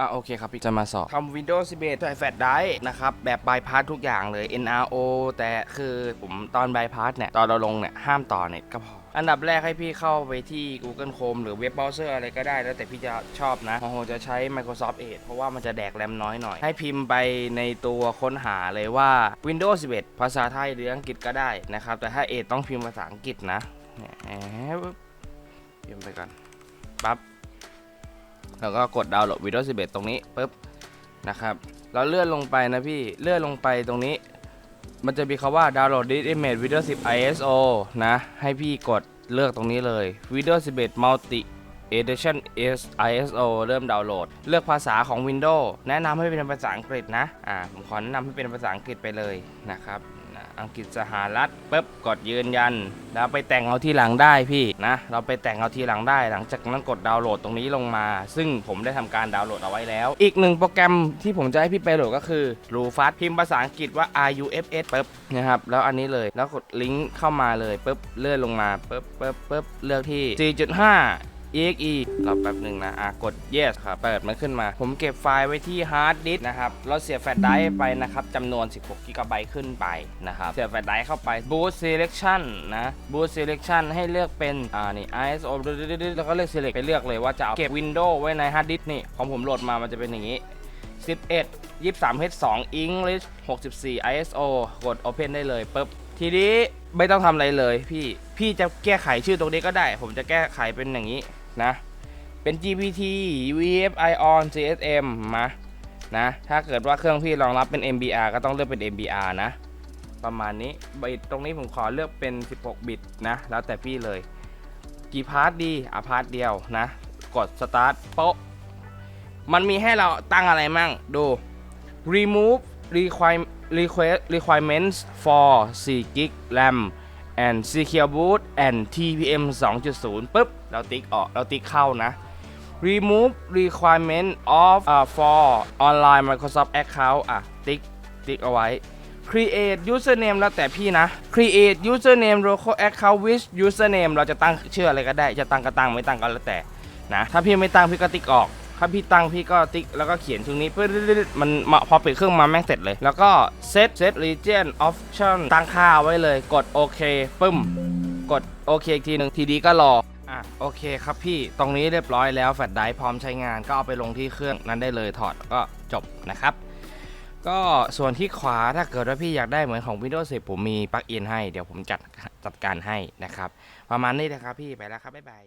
อะโอเคครับพี่จะมาสอบทำ Windows 11ใส่แฟลชไดรฟ์นะครับแบบบายพาสทุกอย่างเลย NRO แต่คือผมตอนบายพาสเนี่ย ตอนเราลงเนี่ย ห้ามต่อเน็ตก็พอ อันดับแรกให้พี่เข้าไปที่ Google Chrome หรือเว็บเบราว์เซอร์อะไรก็ได้แล้วแต่พี่จะชอบนะของผมจะใช้ Microsoft Edge เพราะว่ามันจะแดกแรมน้อยหน่อย ให้พิมพ์ไปในตัวค้นหาเลยว่า Windows 11 ภาษาไทยหรืออังกฤษก็ได้นะครับแต่ถ้า Edge ต้องพิมพ์ภาษาอังกฤษนะเนี่ยแอบพิมพ์ไปก่อนปั๊บ แล้วก็กดดาวน์โหลด Windows 11 ตรงนี้ปุ๊บนะครับเราเลื่อนลงไปนะพี่เลื่อนลงไปตรงนี้ มันจะมีคาว่า download this image Windows 10 ISO นะ ให้พี่กดเลือกตรงนี้เลย Windows 11 Multi Edition is ISO เริ่มดาวน์โหลด เลือกภาษาของ Windows แนะนำให้เป็นภาษาอังกฤษนะ อ่า ผมขอแนะนำให้เป็นภาษาอังกฤษไปเลยนะครับ อังกฤษสหรัฐปุ๊บกดยืนยัน แล้วไปแต่งเอาที่หลังได้พี่นะ เราไปแต่งเอาที่หลังได้ หลังจากนั้นกดดาวน์โหลดตรงนี้ลงมา ซึ่งผมได้ทำการดาวน์โหลดเอาไว้แล้ว อีกหนึ่งโปรแกรมที่ผมจะให้พี่ไปโหลดก็คือ r u f a s พิมพ์ภาษาอังกฤษว่า RUFS ปุ๊บนะครับแล้วอันนี้เลยแล้วกดลิงก์เข้ามาเลยปุ๊บเลื่อนลงมาปุ๊บปุ๊บปุ๊บเลือกที่ 4.5 exe รอแป๊บหนึ่งนะอะกด yes ครับเปิดมันขึ้นมา ผมเก็บไฟล์ไว้ที่ฮาร์ดดิสก์นะครับเราเสียบแฟลชไดรฟ์ไปนะครับจำนวน 16 g b ขึ้นไปนะครับเสียบแฟลชไดรฟ์เข้าไป boot selection นะ boot selection ให้เลือกเป็นอ่านี่ ISO แล้วก็เลือก select ไปเลือกเลยว่าจะเอาเก็บ Windows ไว้ในฮาร์ดดิสก์นี่ของผมโหลดมามันจะเป็นอย่างนี้ 11 23 H2 English 64 ISO กด Open ได้เลยปุ๊บทีนี้ไม่ต้องทำอะไรเลยพี่ พี่จะแก้ไขชื่อตรงนี้ก็ได้ ผมจะแก้ไขเป็นอย่างนี้ นะ เป็น GPT VFI on GSM มานะ ถ้าเกิดว่าเครื่องพี่รองรับเป็น MBR ก็ต้องเลือกเป็น MBR นะ ประมาณนี้บิตตรงนี้ผมขอเลือกเป็น 16 บิตนะ แล้วแต่พี่เลย กี่พาร์ทดีอะพาร์ทเดียวนะ กด start โป๊ะ มันมีให้เราตั้งอะไรมั่ง ดู remove require request requirements for 4 gig RAM and secure boot and TPM 2.0ปุ๊บ เราติ๊กออก เราติ๊กเข้านะ remove requirement of uh, for online Microsoft account อะ ติ๊ก ติ๊กเอาไว้ create username แล้วแต่พี่นะ create username local account with username เราจะตั้งชื่ออะไรก็ได้ จะตั้งก็ตั้งไม่ตั้งก็แล้วแต่ นะ ถ้าพี่ไม่ตั้งพี่ก็ติ๊กออก ถ้าพี่ตั้งพี่ก็ติ๊กแล้วก็เขียนตรงนี้เพื่อมันมาพอปิดเครื่องมาแม่งเสร็จเลย แล้วก็ set set region option ตั้งค่าไว้เลยกดโอเคปึ้ม กดโอเคอีกทีหนึ่งทีดีก็รออะโอเคครับพี่ตรงนี้เรียบร้อยแล้วแฟลชไดรฟ์พร้อมใช้งานก็เอาไปลงที่เครื่องนั้นได้เลยถอดแล้วก็จบนะครับ ก็ส่วนที่ขวาถ้าเกิดว่าพี่อยากได้เหมือนของ Windows 10 ผมมีปลั๊กอินให้ เดี๋ยวผมจัดจัดการให้นะครับ ประมาณนี้นะครับพี่ไปแล้วครับ บ๊ายบาย